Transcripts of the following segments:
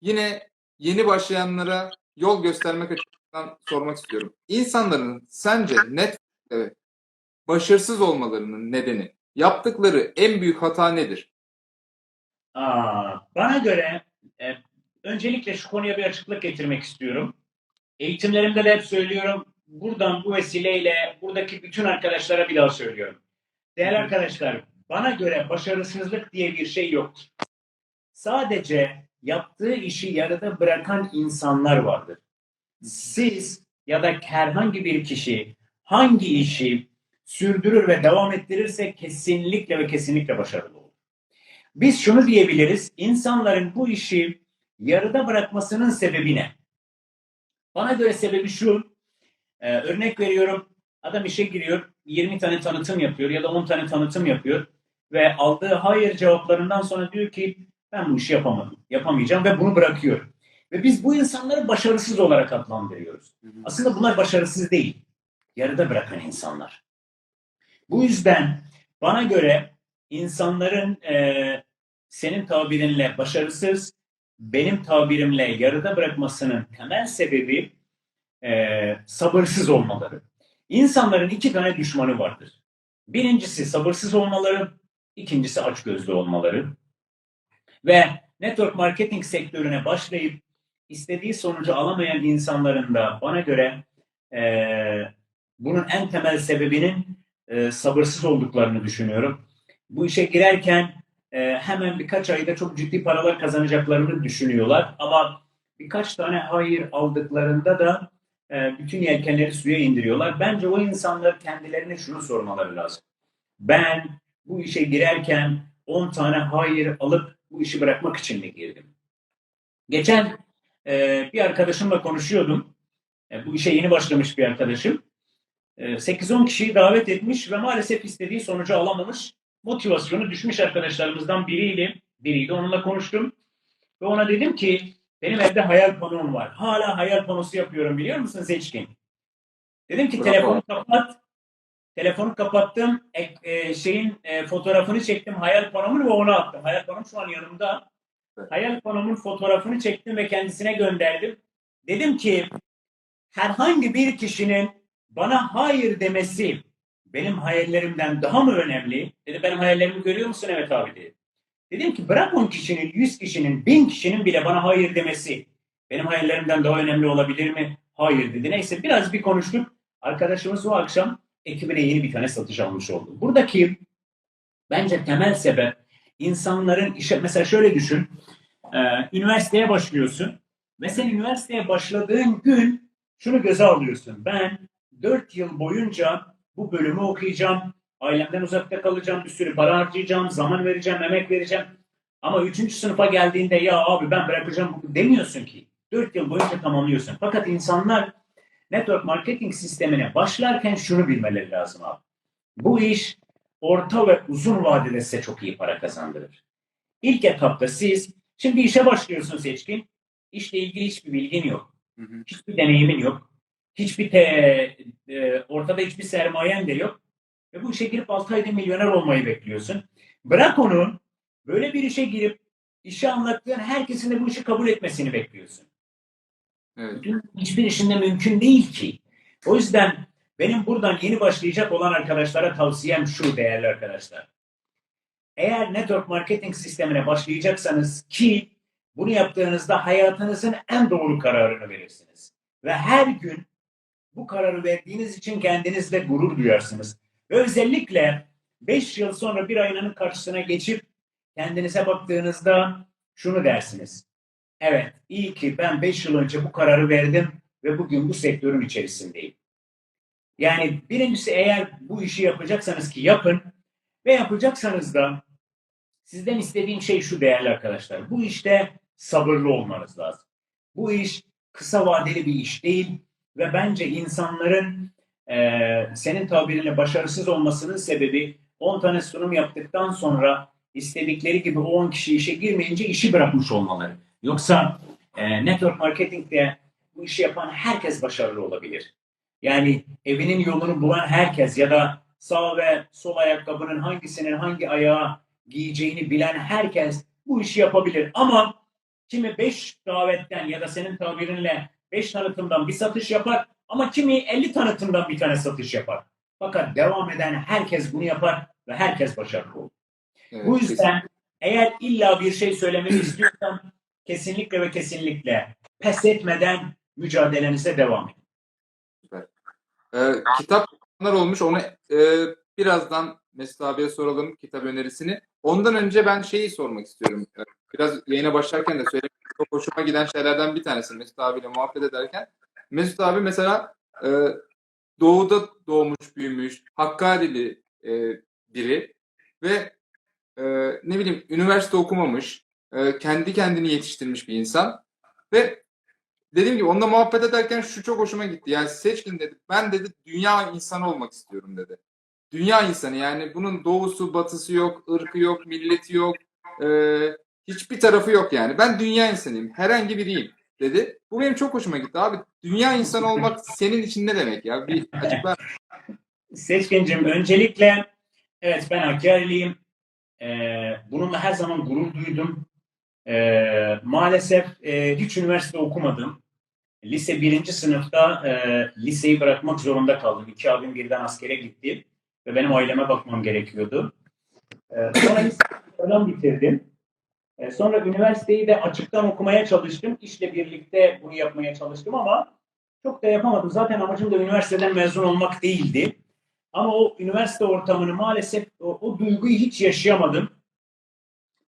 yine yeni başlayanlara yol göstermek açısından sormak istiyorum. İnsanların sence net başarısız olmalarının nedeni, yaptıkları en büyük hata nedir? Aa, bana göre e, öncelikle şu konuya bir açıklık getirmek istiyorum. Eğitimlerimde de hep söylüyorum. Buradan bu vesileyle buradaki bütün arkadaşlara bir daha söylüyorum. Değerli arkadaşlar, bana göre başarısızlık diye bir şey yoktur. Sadece yaptığı işi yarıda bırakan insanlar vardır. Siz ya da herhangi bir kişi hangi işi sürdürür ve devam ettirirse kesinlikle ve kesinlikle başarılı olur. Biz şunu diyebiliriz, insanların bu işi yarıda bırakmasının sebebi ne? Bana göre sebebi şu, e, örnek veriyorum, adam işe giriyor, 20 tane tanıtım yapıyor ya da 10 tane tanıtım yapıyor ve aldığı hayır cevaplarından sonra diyor ki ben bu işi yapamadım, yapamayacağım ve bunu bırakıyor. Ve biz bu insanları başarısız olarak adlandırıyoruz. Aslında bunlar başarısız değil, yarıda bırakan insanlar. Bu yüzden bana göre insanların e, senin tabirinle başarısız, benim tabirimle yarıda bırakmasının temel sebebi e, sabırsız olmaları. İnsanların iki tane düşmanı vardır. Birincisi sabırsız olmaları, ikincisi açgözlü olmaları. Ve network marketing sektörüne başlayıp istediği sonucu alamayan insanların da bana göre e, bunun en temel sebebinin e, sabırsız olduklarını düşünüyorum. Bu işe girerken e, hemen birkaç ayda çok ciddi paralar kazanacaklarını düşünüyorlar. Ama birkaç tane hayır aldıklarında da e, bütün yelkenleri suya indiriyorlar. Bence o insanlar kendilerine şunu sormaları lazım. Ben bu işe girerken 10 tane hayır alıp bu işi bırakmak için mi girdim? Geçen e, bir arkadaşımla konuşuyordum. E, bu işe yeni başlamış bir arkadaşım. E, 8-10 kişiyi davet etmiş ve maalesef istediği sonucu alamamış. Motivasyonu düşmüş arkadaşlarımızdan biriyle, biriydi. Onunla konuştum. Ve ona dedim ki benim evde hayal panom var. Hala hayal panosu yapıyorum biliyor musun Seçkin? Dedim ki Bravo. telefonu kapat. Telefonu kapattım. E, e, şeyin e, fotoğrafını çektim hayal panomun ve onu attım. Hayal panom şu an yanımda. Hayal panomun fotoğrafını çektim ve kendisine gönderdim. Dedim ki herhangi bir kişinin bana hayır demesi benim hayallerimden daha mı önemli? Dedi benim hayallerimi görüyor musun? Evet abi dedi. Dedim ki bırak 10 kişinin, 100 kişinin, 1000 kişinin bile bana hayır demesi benim hayallerimden daha önemli olabilir mi? Hayır dedi. Neyse biraz bir konuştuk. Arkadaşımız o akşam ekibine yeni bir tane satış almış oldu. Buradaki bence temel sebep insanların işe mesela şöyle düşün. Ee, üniversiteye başlıyorsun ve sen üniversiteye başladığın gün şunu göze alıyorsun. Ben 4 yıl boyunca bu bölümü okuyacağım. Ailemden uzakta kalacağım. Bir sürü para harcayacağım. Zaman vereceğim. Emek vereceğim. Ama 3. sınıfa geldiğinde ya abi ben bırakacağım demiyorsun ki. 4 yıl boyunca tamamlıyorsun. Fakat insanlar network marketing sistemine başlarken şunu bilmeleri lazım abi. Bu iş orta ve uzun vadede size çok iyi para kazandırır. İlk etapta siz şimdi işe başlıyorsun seçkin. İşle ilgili hiçbir bilgin yok. Hı hı. Hiçbir deneyimin yok. Hiçbir te, e, ortada hiçbir sermayen de yok. Ve bu işe girip 6 ayda milyoner olmayı bekliyorsun. Bırak onu böyle bir işe girip işi anlattığın herkesin de bu işi kabul etmesini bekliyorsun. Evet. Hiçbir işinde mümkün değil ki. O yüzden benim buradan yeni başlayacak olan arkadaşlara tavsiyem şu değerli arkadaşlar. Eğer network marketing sistemine başlayacaksanız ki bunu yaptığınızda hayatınızın en doğru kararını verirsiniz. Ve her gün bu kararı verdiğiniz için kendinizle gurur duyarsınız. Ve özellikle 5 yıl sonra bir aynanın karşısına geçip kendinize baktığınızda şunu dersiniz. Evet, iyi ki ben 5 yıl önce bu kararı verdim ve bugün bu sektörün içerisindeyim. Yani birincisi eğer bu işi yapacaksanız ki yapın ve yapacaksanız da sizden istediğim şey şu değerli arkadaşlar. Bu işte sabırlı olmanız lazım. Bu iş kısa vadeli bir iş değil ve bence insanların eee, senin tabirinle başarısız olmasının sebebi 10 tane sunum yaptıktan sonra istedikleri gibi o 10 kişi işe girmeyince işi bırakmış olmaları. Yoksa e, network marketingde bu işi yapan herkes başarılı olabilir. Yani evinin yolunu bulan herkes ya da sağ ve sol ayakkabının hangisinin hangi ayağa giyeceğini bilen herkes bu işi yapabilir. Ama kimi 5 davetten ya da senin tabirinle 5 tanıtımdan bir satış yapar ama kimi 50 tanıtımdan bir tane satış yapar. Fakat devam eden herkes bunu yapar ve herkes başarılı olur. Evet, Bu yüzden eğer illa bir şey söylemeni istiyorsan kesinlikle ve kesinlikle pes etmeden mücadelenize devam edin. Ee, kitap olmuş. Onu e, birazdan Mesut abiye soralım kitap önerisini. Ondan önce ben şeyi sormak istiyorum. Ee, Biraz yayına başlarken de söyledim. Çok hoşuma giden şeylerden bir tanesi Mesut abiyle muhabbet ederken. Mesut abi mesela e, doğuda doğmuş büyümüş Hakkari'li e, biri ve e, ne bileyim üniversite okumamış e, kendi kendini yetiştirmiş bir insan ve dediğim gibi onunla muhabbet ederken şu çok hoşuma gitti. Yani seçkin dedi. Ben dedi dünya insanı olmak istiyorum dedi. Dünya insanı yani bunun doğusu batısı yok, ırkı yok, milleti yok. e, hiçbir tarafı yok yani. Ben dünya insanıyım. Herhangi biriyim dedi. Bu benim çok hoşuma gitti abi. Dünya insanı olmak senin için ne demek ya? Bir açıklar. Seçkincim öncelikle evet ben Hakkari'liyim. Ee, bununla her zaman gurur duydum. Ee, maalesef e, hiç üniversite okumadım. Lise birinci sınıfta e, liseyi bırakmak zorunda kaldım. İki abim birden askere gitti ve benim aileme bakmam gerekiyordu. Ee, sonra liseyi bitirdim. Ee, sonra üniversiteyi de açıktan okumaya çalıştım. İşle birlikte bunu yapmaya çalıştım ama çok da yapamadım. Zaten amacım da üniversiteden mezun olmak değildi. Ama o üniversite ortamını maalesef o, o duyguyu hiç yaşayamadım.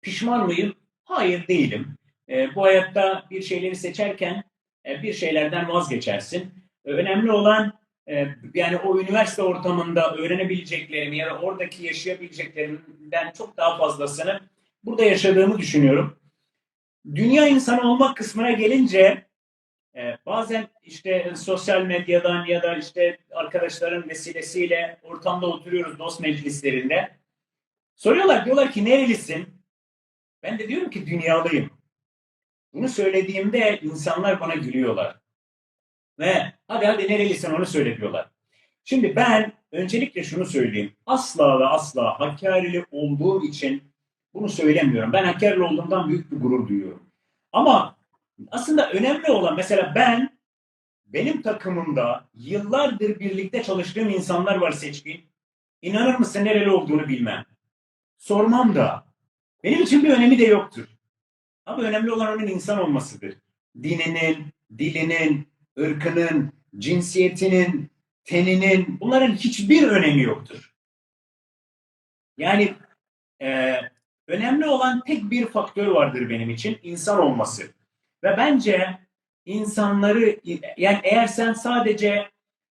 Pişman mıyım? Hayır değilim. Ee, bu hayatta bir şeyleri seçerken e, bir şeylerden vazgeçersin. Ee, önemli olan e, yani o üniversite ortamında öğrenebileceklerimi ya da oradaki yaşayabileceklerimden çok daha fazlasını burada yaşadığımı düşünüyorum. Dünya insanı olmak kısmına gelince e, bazen işte sosyal medyadan ya da işte arkadaşların vesilesiyle ortamda oturuyoruz dost meclislerinde. Soruyorlar diyorlar ki nerelisin? Ben de diyorum ki dünyalıyım. Bunu söylediğimde insanlar bana gülüyorlar. Ve hadi hadi nerelisin onu söyle diyorlar. Şimdi ben öncelikle şunu söyleyeyim. Asla ve asla Hakkari'li olduğum için bunu söylemiyorum. Ben Hakkari'li olduğumdan büyük bir gurur duyuyorum. Ama aslında önemli olan mesela ben benim takımımda yıllardır birlikte çalıştığım insanlar var seçkin. İnanır mısın nereli olduğunu bilmem. Sormam da. Benim için bir önemi de yoktur. Ama önemli olan onun insan olmasıdır. Dininin, dilinin, ırkının, cinsiyetinin, teninin bunların hiçbir önemi yoktur. Yani e, önemli olan tek bir faktör vardır benim için insan olması. Ve bence insanları yani eğer sen sadece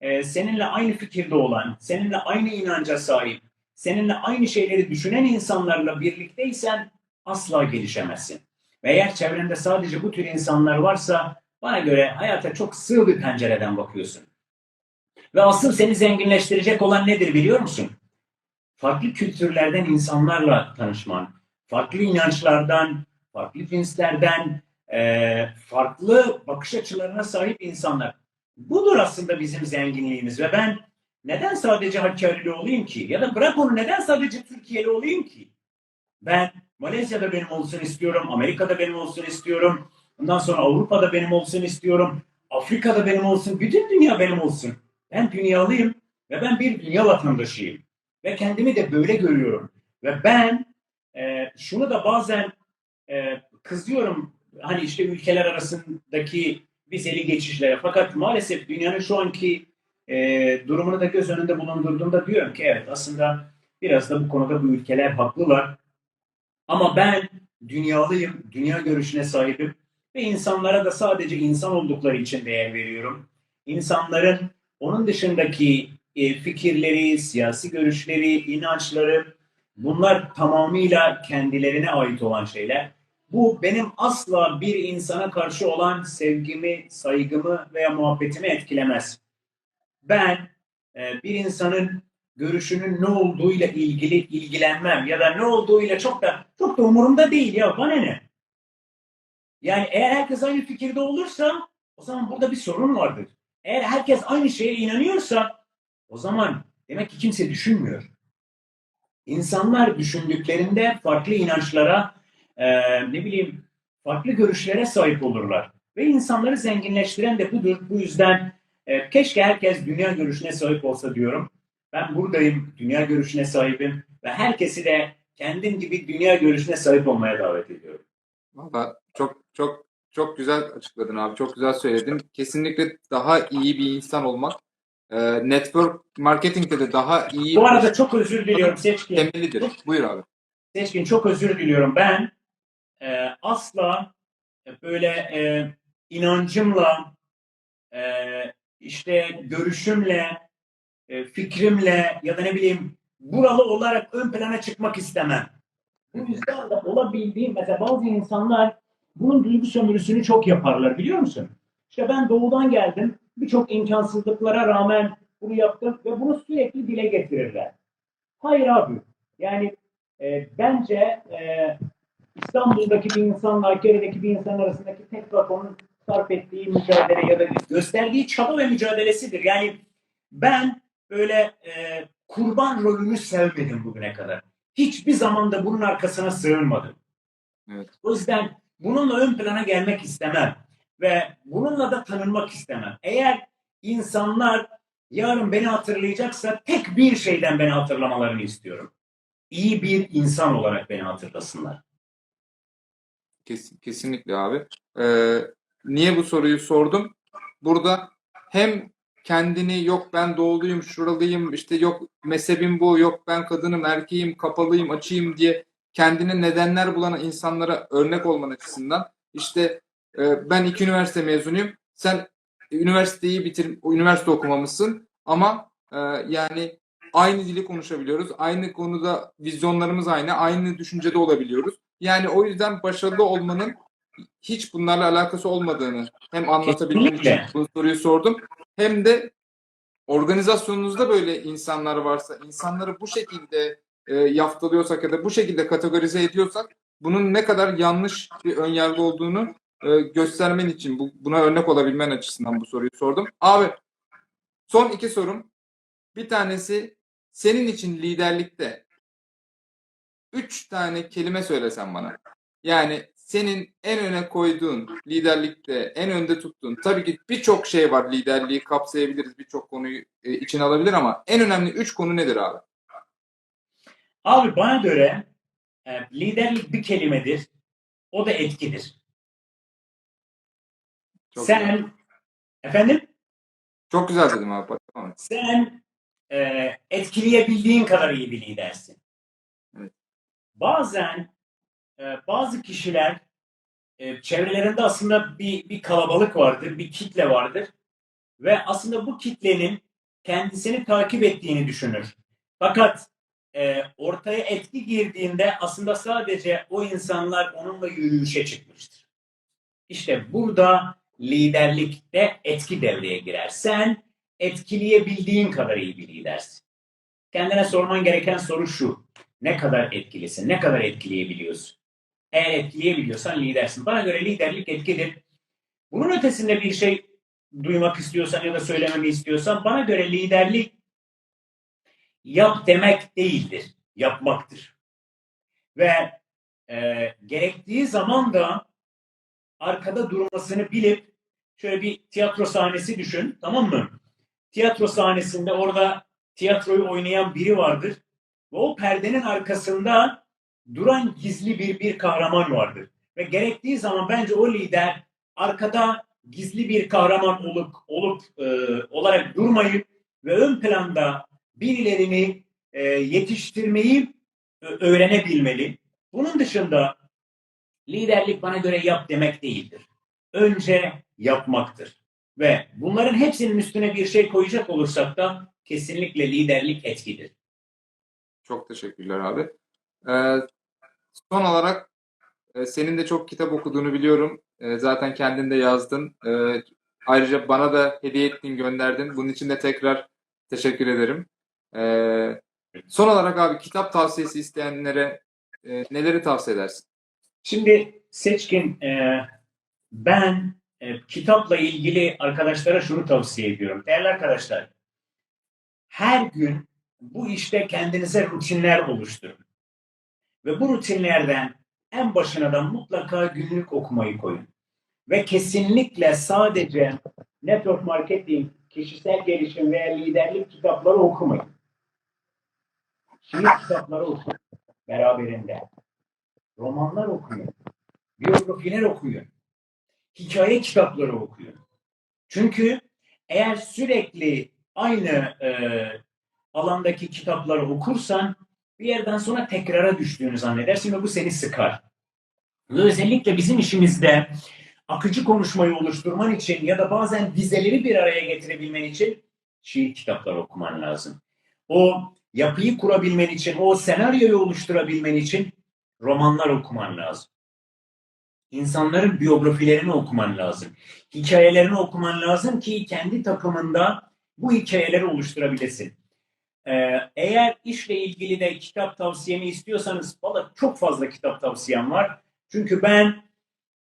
e, seninle aynı fikirde olan, seninle aynı inanca sahip, seninle aynı şeyleri düşünen insanlarla birlikteysen asla gelişemezsin. Ve eğer çevrende sadece bu tür insanlar varsa bana göre hayata çok sığ bir pencereden bakıyorsun. Ve asıl seni zenginleştirecek olan nedir biliyor musun? Farklı kültürlerden insanlarla tanışman, farklı inançlardan, farklı cinslerden, e, farklı bakış açılarına sahip insanlar. Budur aslında bizim zenginliğimiz ve ben neden sadece Hakkari'li olayım ki? Ya da bırak onu neden sadece Türkiye'li olayım ki? Ben Malezya'da benim olsun istiyorum, Amerika'da benim olsun istiyorum, ondan sonra Avrupa'da benim olsun istiyorum, Afrika'da benim olsun, bütün dünya benim olsun. Ben dünyalıyım ve ben bir dünya vatandaşıyım. Ve kendimi de böyle görüyorum. Ve ben e, şunu da bazen e, kızıyorum hani işte ülkeler arasındaki vizeli geçişlere. Fakat maalesef dünyanın şu anki e, durumunu da göz önünde bulundurduğumda diyorum ki evet aslında biraz da bu konuda bu ülkeler haklılar. Ama ben dünyalıyım, dünya görüşüne sahibim ve insanlara da sadece insan oldukları için değer veriyorum. İnsanların onun dışındaki e, fikirleri, siyasi görüşleri, inançları bunlar tamamıyla kendilerine ait olan şeyler. Bu benim asla bir insana karşı olan sevgimi, saygımı veya muhabbetimi etkilemez. Ben e, bir insanın görüşünün ne olduğuyla ilgili ilgilenmem ya da ne olduğuyla çok da çok da umurumda değil ya bana ne? Yani eğer herkes aynı fikirde olursa o zaman burada bir sorun vardır. Eğer herkes aynı şeye inanıyorsa o zaman demek ki kimse düşünmüyor. İnsanlar düşündüklerinde farklı inançlara, e, ne bileyim farklı görüşlere sahip olurlar. Ve insanları zenginleştiren de budur. Bu yüzden e, keşke herkes dünya görüşüne sahip olsa diyorum. Ben buradayım, dünya görüşüne sahibim ve herkesi de kendim gibi dünya görüşüne sahip olmaya davet ediyorum. Valla çok çok çok güzel açıkladın abi. Çok güzel söyledin. Kesinlikle daha iyi bir insan olmak e, network marketingde de daha iyi Bu arada çok özür diliyorum Seçkin. temelidir. Buyur abi. Seçkin çok özür diliyorum. Ben e, asla böyle e, inancımla, e, işte görüşümle, e, fikrimle ya da ne bileyim buralı olarak ön plana çıkmak istemem. Bu yüzden de olabildiğim mesela bazı insanlar bunun duygu sömürüsünü çok yaparlar biliyor musun? İşte ben doğudan geldim. Birçok imkansızlıklara rağmen bunu yaptım ve bunu sürekli dile getirirler. Hayır abi. Yani e, bence e, İstanbul'daki bir insanla Hakkari'deki bir insan arasındaki tek fark onun sarf ettiği mücadele ya da gösterdiği çaba ve mücadelesidir. Yani ben böyle e, kurban rolünü sevmedim bugüne kadar. Hiçbir zaman da bunun arkasına sığınmadım. Evet. O yüzden bununla ön plana gelmek istemem. Ve bununla da tanınmak istemem. Eğer insanlar yarın beni hatırlayacaksa tek bir şeyden beni hatırlamalarını istiyorum. İyi bir insan olarak beni hatırlasınlar. Kes- kesinlikle abi. Ee, niye bu soruyu sordum? Burada hem kendini yok ben doğuluyum, şuralıyım, işte yok mezhebim bu, yok ben kadınım, erkeğim, kapalıyım, açayım diye kendine nedenler bulan insanlara örnek olman açısından işte e, ben iki üniversite mezunuyum. Sen üniversiteyi bitir, üniversite okumamışsın ama e, yani aynı dili konuşabiliyoruz. Aynı konuda vizyonlarımız aynı, aynı düşüncede olabiliyoruz. Yani o yüzden başarılı olmanın hiç bunlarla alakası olmadığını hem anlatabilmem için bu soruyu sordum. Hem de organizasyonunuzda böyle insanlar varsa, insanları bu şekilde e, yaftalıyorsak ya da bu şekilde kategorize ediyorsak bunun ne kadar yanlış bir önyargı olduğunu e, göstermen için, bu, buna örnek olabilmen açısından bu soruyu sordum. Abi son iki sorum. Bir tanesi senin için liderlikte üç tane kelime söylesen bana. Yani senin en öne koyduğun liderlikte en önde tuttuğun tabii ki birçok şey var liderliği kapsayabiliriz birçok konuyu e, içine alabilir ama en önemli üç konu nedir abi? Abi bana göre e, liderlik bir kelimedir. O da etkidir. Çok Sen güzel. efendim Çok güzel dedim abi. Tamam. sen e, etkileyebildiğin kadar iyi bir lidersin. Evet. Bazen bazı kişiler e, çevrelerinde aslında bir, bir kalabalık vardır, bir kitle vardır ve aslında bu kitlenin kendisini takip ettiğini düşünür. Fakat e, ortaya etki girdiğinde aslında sadece o insanlar onunla yürüyüşe çıkmıştır. İşte burada liderlikte etki devreye girer. Sen etkileyebildiğin kadar iyi bir lidersin. Kendine sorman gereken soru şu. Ne kadar etkilisin? Ne kadar etkileyebiliyorsun? Eğer etkileyebiliyorsan lidersin. Bana göre liderlik etkidir. Bunun ötesinde bir şey duymak istiyorsan ya da söylememi istiyorsan bana göre liderlik yap demek değildir. Yapmaktır. Ve e, gerektiği zaman da arkada durmasını bilip şöyle bir tiyatro sahnesi düşün tamam mı? Tiyatro sahnesinde orada tiyatroyu oynayan biri vardır ve o perdenin arkasında duran gizli bir bir kahraman vardır. Ve gerektiği zaman bence o lider arkada gizli bir kahraman olup olup e, olarak durmayıp ve ön planda birilerini e, yetiştirmeyi e, öğrenebilmeli. Bunun dışında liderlik bana göre yap demek değildir. Önce yapmaktır. Ve bunların hepsinin üstüne bir şey koyacak olursak da kesinlikle liderlik etkidir. Çok teşekkürler abi. Ee, son olarak e, senin de çok kitap okuduğunu biliyorum. E, zaten kendin de yazdın. E, ayrıca bana da hediye ettin, gönderdin. Bunun için de tekrar teşekkür ederim. E, son olarak abi kitap tavsiyesi isteyenlere e, neleri tavsiye edersin? Şimdi Seçkin e, ben e, kitapla ilgili arkadaşlara şunu tavsiye ediyorum. Değerli arkadaşlar her gün bu işte kendinize rutinler oluşturun. Ve bu rutinlerden en başına da mutlaka günlük okumayı koyun. Ve kesinlikle sadece network marketing, kişisel gelişim veya liderlik kitapları okumayın. Şiir kitapları okuyun beraberinde. Romanlar okuyun. Biyografiler okuyun. Hikaye kitapları okuyun. Çünkü eğer sürekli aynı e, alandaki kitapları okursan bir yerden sonra tekrara düştüğünü zannedersin ve bu seni sıkar. Ve özellikle bizim işimizde akıcı konuşmayı oluşturman için ya da bazen dizeleri bir araya getirebilmen için şiir kitapları okuman lazım. O yapıyı kurabilmen için, o senaryoyu oluşturabilmen için romanlar okuman lazım. İnsanların biyografilerini okuman lazım. Hikayelerini okuman lazım ki kendi takımında bu hikayeleri oluşturabilesin. Ee, eğer işle ilgili de kitap tavsiyemi istiyorsanız valla çok fazla kitap tavsiyem var. Çünkü ben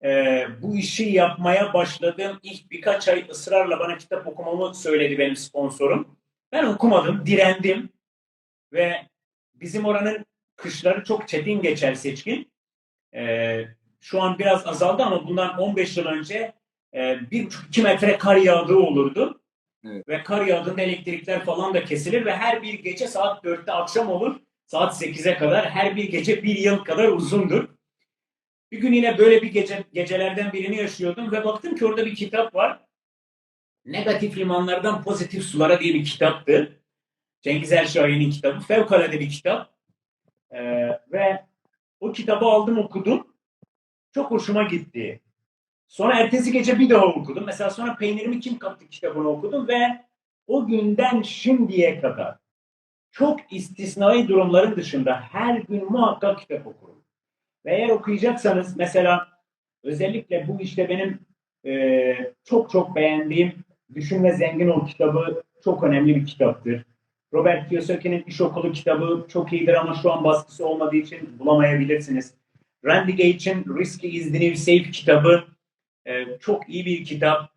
e, bu işi yapmaya başladığım ilk birkaç ay ısrarla bana kitap okumamı söyledi benim sponsorum. Ben okumadım, direndim ve bizim oranın kışları çok çetin geçer seçkin. Ee, şu an biraz azaldı ama bundan 15 yıl önce e, bir buçuk iki metre kar yağdığı olurdu. Evet. Ve kar yağdığında elektrikler falan da kesilir ve her bir gece saat 4'te akşam olur. Saat 8'e kadar her bir gece bir yıl kadar uzundur. Bir gün yine böyle bir gece gecelerden birini yaşıyordum ve baktım ki orada bir kitap var. Negatif limanlardan pozitif sulara diye bir kitaptı. Cengiz Erşahin'in kitabı. Fevkalade bir kitap. Ee, ve o kitabı aldım okudum. Çok hoşuma gitti. Sonra ertesi gece bir daha okudum. Mesela sonra Peynirimi Kim Kaptı kitabını okudum ve o günden şimdiye kadar çok istisnai durumların dışında her gün muhakkak kitap okurum. Ve eğer okuyacaksanız mesela özellikle bu işte benim e, çok çok beğendiğim Düşünme Zengin Ol kitabı çok önemli bir kitaptır. Robert Kiyosaki'nin İş Okulu kitabı çok iyidir ama şu an baskısı olmadığı için bulamayabilirsiniz. Randy Gage'in Risky is the New Safe kitabı e, çok iyi bir kitap.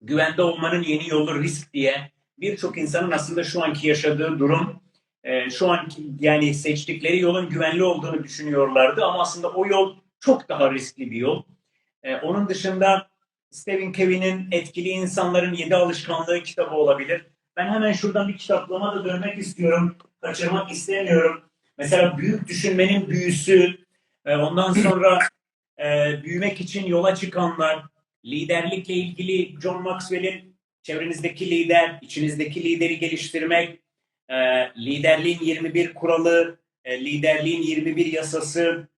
Güvende olmanın yeni yolu risk diye birçok insanın aslında şu anki yaşadığı durum e, şu anki yani seçtikleri yolun güvenli olduğunu düşünüyorlardı ama aslında o yol çok daha riskli bir yol. E, onun dışında Stephen Covey'nin Etkili İnsanların Yedi Alışkanlığı kitabı olabilir. Ben hemen şuradan bir kitaplama da dönmek istiyorum. Kaçırmak istemiyorum. Mesela büyük düşünmenin büyüsü, e, ondan sonra e, büyümek için yola çıkanlar, liderlikle ilgili John Maxwell'in çevrenizdeki lider, içinizdeki lideri geliştirmek, e, liderliğin 21 kuralı, e, liderliğin 21 yasası,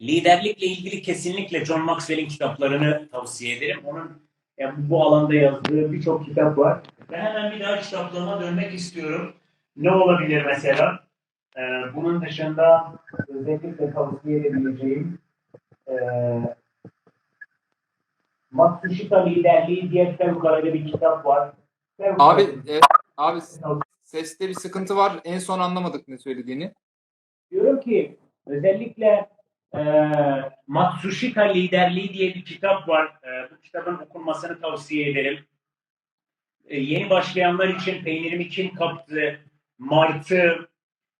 liderlikle ilgili kesinlikle John Maxwell'in kitaplarını tavsiye ederim. Onun e, bu alanda yazdığı birçok kitap var. Ben hemen bir daha kitaplığıma dönmek istiyorum. Ne olabilir mesela? E, bunun dışında özellikle tavsiye edebileceğim e, Matsushita Liderliği diye fevkalade bir kitap var. Abi e, abi seste bir sıkıntı var. En son anlamadık ne söylediğini. diyorum ki özellikle e, Matsushita Liderliği diye bir kitap var. E, bu kitabın okunmasını tavsiye ederim. E, yeni başlayanlar için Peynirimi Kim Kaptı, Martı,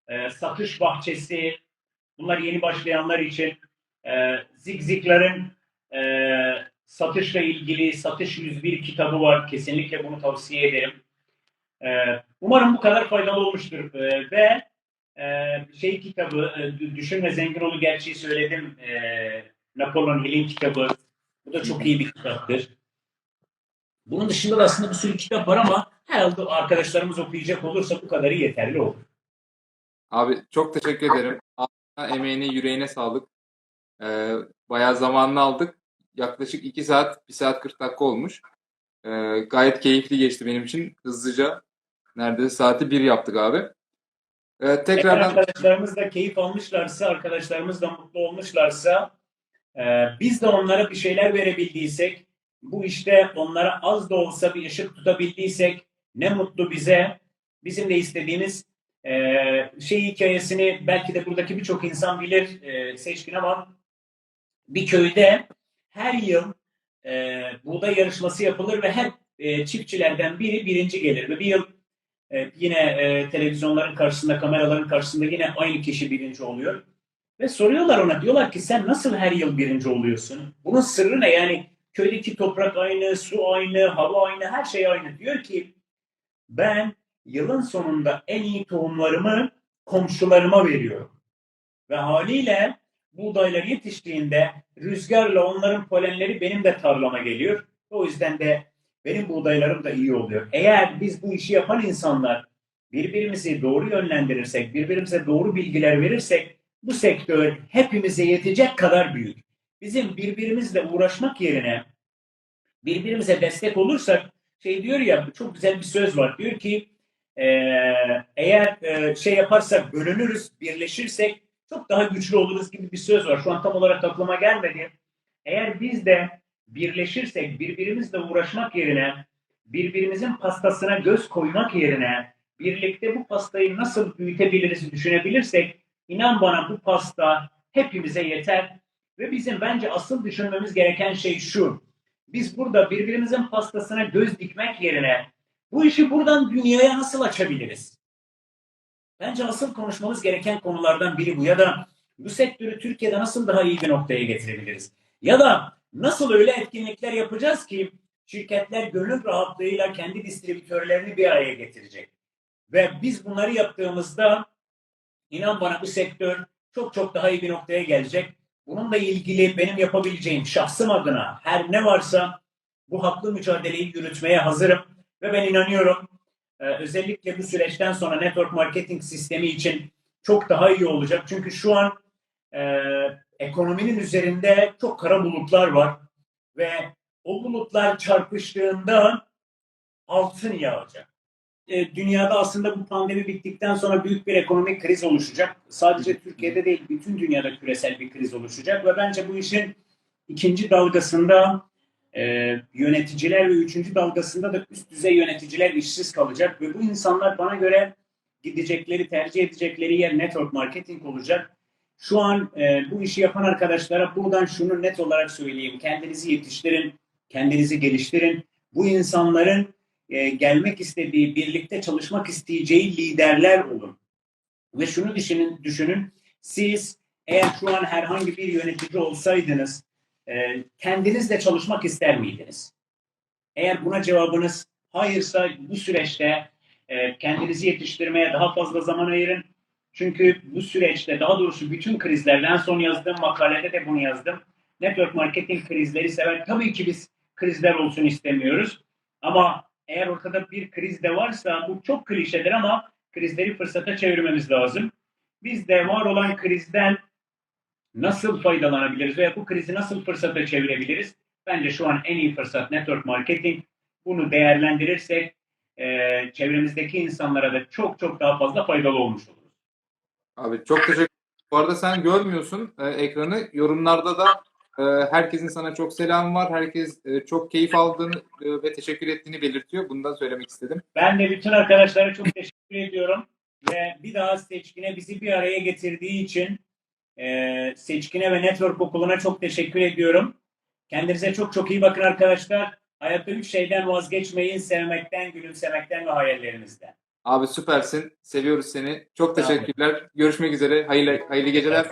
e, Satış Bahçesi bunlar yeni başlayanlar için. E, Zig Ziglar'ın e, satışla ilgili Satış 101 kitabı var. Kesinlikle bunu tavsiye ederim. E, umarım bu kadar faydalı olmuştur. E, ve e, şey kitabı, e, Düşünme Zengin Olu Gerçeği söyledim. E, Napolyon Hill'in kitabı. Bu da çok iyi bir kitaptır. Bunun dışında da aslında bir sürü kitap var ama herhalde arkadaşlarımız okuyacak olursa bu kadarı yeterli olur. Abi çok teşekkür ederim. Emeğine, yüreğine sağlık. Ee, bayağı zamanını aldık. Yaklaşık 2 saat, 1 saat 40 dakika olmuş. Ee, gayet keyifli geçti benim için. Hızlıca neredeyse saati 1 yaptık abi. Eğer tekrardan arkadaşlarımız da keyif almışlarsa, arkadaşlarımız da mutlu olmuşlarsa, e, biz de onlara bir şeyler verebildiysek, bu işte onlara az da olsa bir ışık tutabildiysek ne mutlu bize. Bizim de istediğimiz e, şey hikayesini belki de buradaki birçok insan bilir e, seçkin ama bir köyde her yıl e, buğday yarışması yapılır ve her e, çiftçilerden biri birinci gelir ve bir yıl e, yine e, televizyonların karşısında, kameraların karşısında yine aynı kişi birinci oluyor. Ve soruyorlar ona diyorlar ki sen nasıl her yıl birinci oluyorsun? Bunun sırrı ne? Yani köydeki toprak aynı, su aynı, hava aynı, her şey aynı. Diyor ki ben yılın sonunda en iyi tohumlarımı komşularıma veriyorum. Ve haliyle buğdaylar yetiştiğinde rüzgarla onların polenleri benim de tarlama geliyor. O yüzden de benim buğdaylarım da iyi oluyor. Eğer biz bu işi yapan insanlar birbirimizi doğru yönlendirirsek, birbirimize doğru bilgiler verirsek bu sektör hepimize yetecek kadar büyük. Bizim birbirimizle uğraşmak yerine birbirimize destek olursak şey diyor ya çok güzel bir söz var. Diyor ki eğer şey yaparsak bölünürüz, birleşirsek çok daha güçlü oluruz gibi bir söz var. Şu an tam olarak aklıma gelmedi. Eğer biz de birleşirsek, birbirimizle uğraşmak yerine, birbirimizin pastasına göz koymak yerine, birlikte bu pastayı nasıl büyütebiliriz düşünebilirsek, inan bana bu pasta hepimize yeter. Ve bizim bence asıl düşünmemiz gereken şey şu. Biz burada birbirimizin pastasına göz dikmek yerine bu işi buradan dünyaya nasıl açabiliriz? Bence asıl konuşmamız gereken konulardan biri bu. Ya da bu sektörü Türkiye'de nasıl daha iyi bir noktaya getirebiliriz? Ya da nasıl öyle etkinlikler yapacağız ki şirketler gönül rahatlığıyla kendi distribütörlerini bir araya getirecek. Ve biz bunları yaptığımızda inan bana bu sektör çok çok daha iyi bir noktaya gelecek. Bununla ilgili benim yapabileceğim şahsım adına her ne varsa bu haklı mücadeleyi yürütmeye hazırım. Ve ben inanıyorum özellikle bu süreçten sonra network marketing sistemi için çok daha iyi olacak. Çünkü şu an e, ekonominin üzerinde çok kara bulutlar var ve o bulutlar çarpıştığında altın yağacak. E, dünyada aslında bu pandemi bittikten sonra büyük bir ekonomik kriz oluşacak. Sadece Türkiye'de değil, bütün dünyada küresel bir kriz oluşacak ve bence bu işin ikinci dalgasında e, yöneticiler ve üçüncü dalgasında da üst düzey yöneticiler işsiz kalacak ve bu insanlar bana göre gidecekleri, tercih edecekleri yer network marketing olacak. Şu an e, bu işi yapan arkadaşlara buradan şunu net olarak söyleyeyim. Kendinizi yetiştirin, kendinizi geliştirin. Bu insanların e, gelmek istediği, birlikte çalışmak isteyeceği liderler olun. Ve şunu düşünün, düşünün. Siz eğer şu an herhangi bir yönetici olsaydınız, e, kendinizle çalışmak ister miydiniz? Eğer buna cevabınız hayırsa bu süreçte e, kendinizi yetiştirmeye daha fazla zaman ayırın. Çünkü bu süreçte daha doğrusu bütün krizlerden en son yazdığım makalede de bunu yazdım. Network marketing krizleri sever. Tabii ki biz krizler olsun istemiyoruz. Ama eğer ortada bir kriz de varsa bu çok klişedir ama krizleri fırsata çevirmemiz lazım. Biz de var olan krizden nasıl faydalanabiliriz veya bu krizi nasıl fırsata çevirebiliriz? Bence şu an en iyi fırsat network marketing. Bunu değerlendirirsek e, çevremizdeki insanlara da çok çok daha fazla faydalı olmuş oluruz. Abi çok teşekkür ederim. Bu arada sen görmüyorsun e, ekranı. Yorumlarda da e, herkesin sana çok selam var. Herkes e, çok keyif aldığını e, ve teşekkür ettiğini belirtiyor. Bunu da söylemek istedim. Ben de bütün arkadaşlara çok teşekkür ediyorum ve bir daha Seçkin'e bizi bir araya getirdiği için e, Seçkin'e ve Network Okulu'na çok teşekkür ediyorum. Kendinize çok çok iyi bakın arkadaşlar. Hayatta üç şeyden vazgeçmeyin. Sevmekten, gülümsemekten ve hayallerinizden. Abi süpersin. Seviyoruz seni. Çok teşekkürler. Görüşmek üzere. Hayırlı, hayırlı geceler.